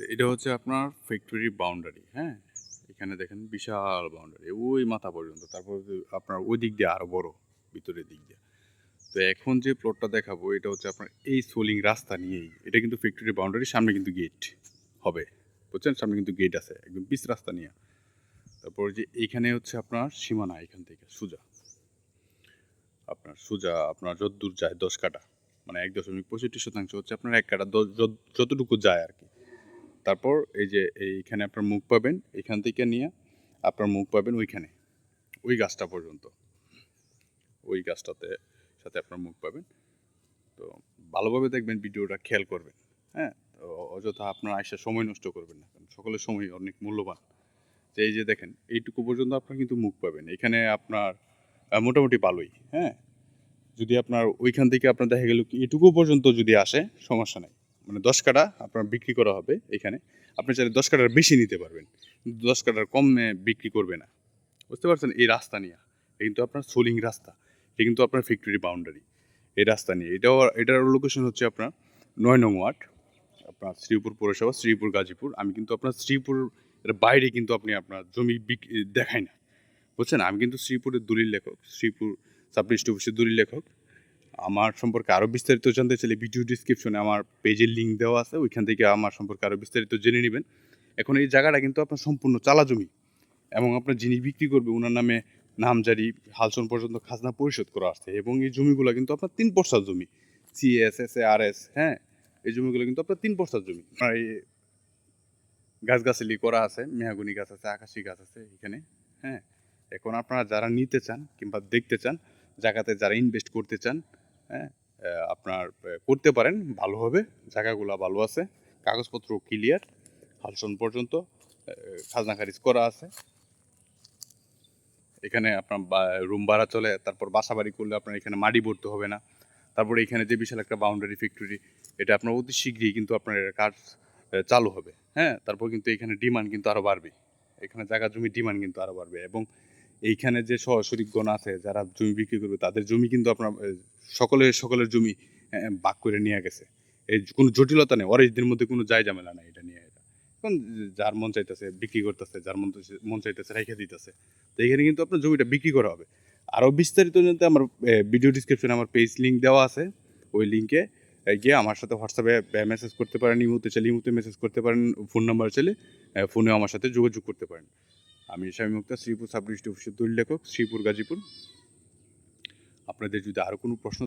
তো এটা হচ্ছে আপনার ফ্যাক্টরি বাউন্ডারি হ্যাঁ? এখানে দেখেন বিশাল বাউন্ডারি ওই মাথা পর্যন্ত। তারপর আপনার ওই দিক দিয়ে আরও বড়, ভিতরের দিক দিয়ে। তো এখন যে প্লটটা দেখাবো, এটা হচ্ছে আপনার এই সোলিং রাস্তা নিয়েই। এটা কিন্তু ফ্যাক্টরি বাউন্ডারির সামনে কিন্তু গেট হবে। বুঝছেন? সামনে কিন্তু গেট আছে, একদম পিচ রাস্তা নিয়ে। তারপর যে এইখানে হচ্ছে আপনার সীমানা, এখান থেকে সোজা। আপনার সোজা, আপনার যতদূর যায় দশ কাটা মানে এক দশমিক পঁয়ষট্টি শতাংশ হচ্ছে আপনার এক কাটা যতটুকু যায় আর কি। তারপর এই যে এইখানে আপনার মুখ পাবেন, এখান থেকে নিয়ে আপনার মুখ পাবেন ওইখানে, ওই গাছটা পর্যন্ত। ওই গাছটাতে সাথে আপনার মুখ পাবেন। তো ভালোভাবে দেখবেন, ভিডিওটা খেয়াল করবেন হ্যাঁ? তো অযথা আপনার আয়সা সময় নষ্ট করবেন না, কারণ সকলের সময় অনেক মূল্যবান। তো এই যে দেখেন, এইটুকু পর্যন্ত আপনার কিন্তু মুখ পাবেন। এখানে আপনার মোটামুটি ভালোই হ্যাঁ? যদি আপনার ওইখান থেকে আপনার দেখা গেল এটুকু পর্যন্ত যদি আসে, সমস্যা নেই। মানে দশ কাটা আপনার বিক্রি করা হবে এখানে। আপনি চাইলে দশ কাটার বেশি নিতে পারবেন। দশ কাটার কম বিক্রি করবে না। বুঝতে পারছেন? এই রাস্তা নিয়ে। এটা কিন্তু আপনার সোলিং রাস্তা। এটা কিন্তু আপনার ফ্যাক্টরি বাউন্ডারি। এই রাস্তা নিয়ে। এটাও এটার লোকেশন হচ্ছে আপনার নয় নং ওয়ার্ড। আপনার শ্রীপুর পৌরসভা, শ্রীপুর, গাজীপুর। আমি কিন্তু আপনার শ্রীপুর এর বাইরে কিন্তু আপনি আপনার জমি দেখাই না। বুঝছেন? আমি কিন্তু শ্রীপুরের দলিল লেখক, শ্রীপুর সাব অফিসের দলিল লেখক। আমার সম্পর্কে আরও বিস্তারিত জানতে চাইলে ভিডিও ডিসক্রিপশনে আমার পেজের লিঙ্ক দেওয়া আছে, ওইখান থেকে আমার সম্পর্কে আরও বিস্তারিত জেনে নেবেন। এখন এই জায়গাটা কিন্তু আপনার সম্পূর্ণ চালা জমি এবং আপনার যিনি বিক্রি করবে ওনার নামে নামজারি হালসন পর্যন্ত খাজনা পরিশোধ করা আসছে এবং এই জমিগুলো কিন্তু আপনার তিন পর্সার জমি CS S A R S হ্যাঁ? এই জমিগুলো কিন্তু আপনার তিন পর্সার জমি। আপনার এই গাছগাছালি করা আছে, মেহাগুনি গাছ আছে, আকাশি গাছ আছে এখানে হ্যাঁ? এখন আপনারা যারা নিতে চান কিংবা দেখতে চান, জায়গাতে যারা ইনভেস্ট করতে চান হ্যাঁ? আপনার করতে পারেন, ভালো হবে, জায়গাগুলো ভালো আছে, কাগজপত্র ক্লিয়ার হালসন পর্যন্ত খাজনা খারিজ করা আছে। এখানে আপনার রুম ভাড়া চলে, তারপর বাসা বাড়ি করলে আপনার এখানে মাটি ভরতে হবে না। তারপরে এখানে যে বিশাল একটা বাউন্ডারি ফ্যাক্টরি এটা আপনার অতি শীঘ্রই কিন্তু আপনার কাজ চালু হবে হ্যাঁ? তারপর কিন্তু এখানে ডিমান্ড কিন্তু আরও বাড়বে। এখানে জায়গা জমির ডিমান্ড কিন্তু আরও বাড়বে এবং এইখানে যে সহশরিকগণ আছে যারা জমি বিক্রি করবে তাদের জমি কিন্তু আপনার আহ, সকলের জমি ভাগ করে নিয়ে গেছে। এই কোনো জটিলতা নেই ওর এদের মধ্যে কোনো যায় ঝামেলা নেই এটা নিয়ে এটা। এখন যার মন চাইতেছে বিক্রি করতেছে যার মন মন চাইতেছে রেখে দিতেছে তো এখানে কিন্তু আপনার জমিটা বিক্রি করা হবে। আরও বিস্তারিত জানতে আমার ভিডিও ডিসক্রিপশনে আমার পেজ লিঙ্ক দেওয়া আছে ওই লিঙ্কে গিয়ে আমার সাথে হোয়াটসঅ্যাপে মেসেজ করতে পারেন ইমুতে চাইলে ইমুতে মেসেজ করতে পারেন ফোন নাম্বার চাইলে ফোনে আমার সাথে যোগাযোগ করতে পারেন। আমি স্বামী মুক্তা, শ্রীপুর সাব ডিস্ট্রিক্ট অফিসের দলিল লেখক, শ্রীপুর গাজীপুর। আপনাদের যদি আরও কোনো প্রশ্ন